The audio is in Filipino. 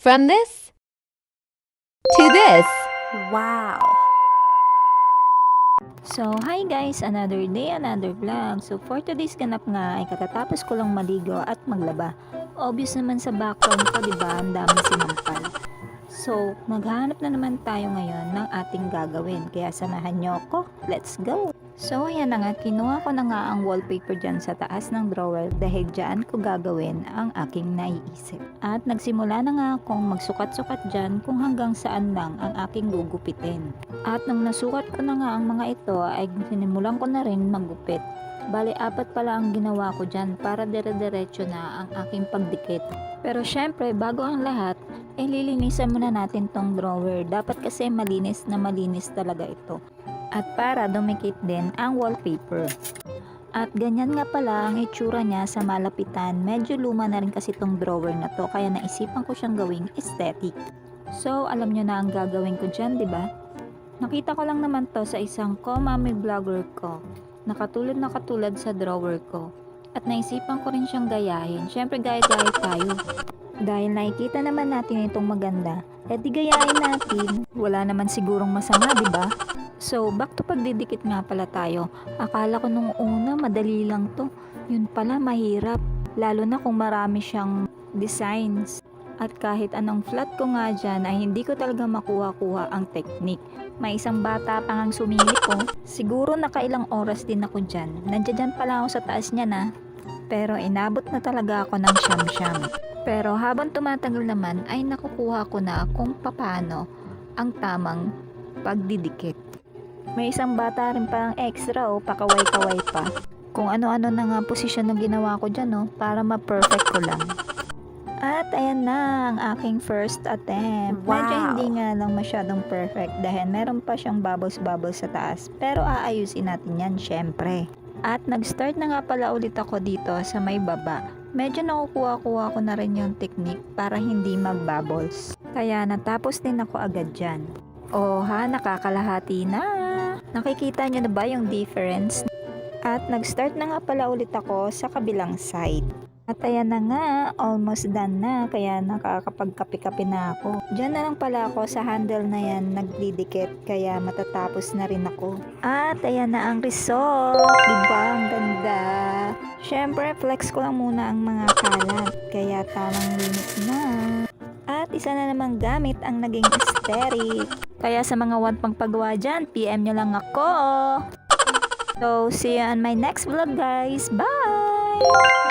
From this to this. Wow! So, hi guys! Another day, another vlog. So, for today's ganap nga ay katatapos ko lang maligo at maglaba. Obvious naman sa background ko, di ba? Ang dami sinampal. So, maghahanap na naman tayo ngayon ng ating gagawin. Kaya samahan nyo ako. Let's go! So, ayan na nga. Kinuha ko na nga ang wallpaper dyan sa taas ng drawer dahil dyan ko gagawin ang aking naiisip. At nagsimula na nga akong magsukat-sukat dyan kung hanggang saan lang ang aking gugupitin. At nung nasukat ko na nga ang mga ito ay sinimulan ko na rin maggupit. Bali, apat pala ang ginawa ko dyan para dire-diretso na ang aking pagdikit. Pero syempre, bago ang lahat, eh lilinisan muna natin tong drawer. Dapat kasi malinis na malinis talaga ito. At para dumikit din ang wallpaper. At ganyan nga pala ang itsura niya sa malapitan. Medyo luma na rin kasi tong drawer na to kaya naisipan ko siyang gawing aesthetic. So, alam nyo na ang gagawin ko dyan, di ba? Nakita ko lang naman to sa isang komami vlogger ko. Nakatulad na katulad sa drawer ko. At naisipan ko rin siyang gayahin. Siyempre gaya-gaya tayo. Dahil nakikita naman natin itong maganda, eh di gayahin natin. Wala naman sigurong masama, di ba? So, back to pagdidikit nga pala tayo. Akala ko nung una, madali lang to. Yun pala, mahirap. Lalo na kung marami siyang designs. At kahit anong flat ko nga dyan, ay hindi ko talaga makuha-kuha ang technique. May isang bata pa ngang sumilip ko. Siguro nakailang oras din ako dyan. Nandiyan dyan pala ako sa taas niya na. Pero inabot na talaga ako ng siyam-siyam. Pero habang tumatagal naman ay nakukuha ko na kung papaano ang tamang pagdidikit. May isang bata rin parang extra o pakaway-kaway pa. Kung ano-ano na nga posisyon na ginawa ko dyan no, para ma-perfect ko lang. At ayan na ang aking first attempt. Medyo Wow. hindi nga lang masyadong perfect dahil meron pa siyang bubbles-bubbles sa taas. Pero aayusin natin yan syempre. At nag-start na nga pala ulit ako dito sa may baba. Medyo nakukuha-kuha ko na rin yung technique para hindi mag-bubbles. Kaya natapos din ako agad dyan. Oh ha, nakakalahati na. Nakikita nyo na ba yung difference? At nag-start na nga pala ulit ako sa kabilang side. At ayan na nga, almost done na, kaya nakakapagkapi-kapi na ako. Diyan na lang pala ako sa handle na yan nagdidikit, kaya matatapos na rin ako. At ayan na ang result! Diba? Ang ganda! Siyempre, flex ko lang muna ang mga kalat, kaya tamang limit na. At isa na namang gamit ang naging aesthetic. Kaya sa mga want pang pagawa dyan, PM nyo lang ako. So, see you on my next vlog guys. Bye!